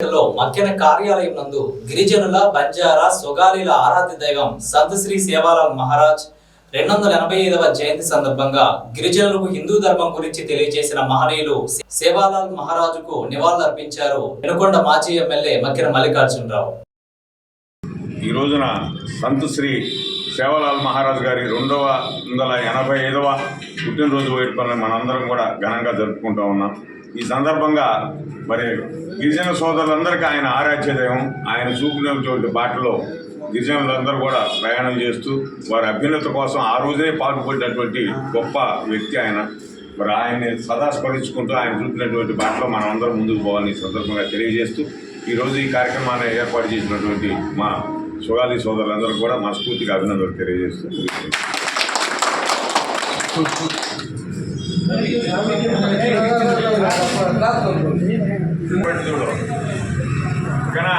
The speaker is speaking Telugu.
లో మక్కెన కార్యాలయం నందు గిరిజనుల బంజారా సొగాలిల ఆరాధ్య దైవం సంత శ్రీ సేవాలాల్ మహారాజ్ రెండు వందల ఎనభై ఐదవ జయంతి సందర్భంగా గిరిజనులకు హిందూ ధర్మం గురించి తెలియజేసిన మహనీయులు సేవాలాల్ మహారాజుకు నివాళులర్పించారు వెనుకొండ మాజీ ఎమ్మెల్యే మక్కెన మల్లికార్జునరావు. ఈ రోజున సంత శ్రీ సేవలాల్ మహారాజ్ గారి రెండవ వందల ఎనభై ఐదవ పుట్టినరోజు వేడుకలను మనందరం కూడా ఘనంగా జరుపుకుంటూ ఉన్నాం. ఈ సందర్భంగా మరి గిరిజన సోదరులందరికీ ఆయన ఆరాధ్య దైవం. ఆయన చూపినటువంటి బాటలో గిరిజనులందరూ కూడా ప్రయాణం చేస్తూ వారి అభ్యున్నత కోసం ఆ రోజే పాటుపడినటువంటి గొప్ప వ్యక్తి ఆయన. మరి ఆయన్ని సదా స్మరించుకుంటూ ఆయన చూపినటువంటి బాటలో మనం అందరం ముందుకు పోవాలని సందర్భంగా తెలియజేస్తూ ఈరోజు ఈ కార్యక్రమాన్ని ఏర్పాటు చేసినటువంటి మా సుగాలి సోదరులందరూ కూడా మనస్ఫూర్తిగా అభినందనలు తెలియజేస్తూ ఓకేనా?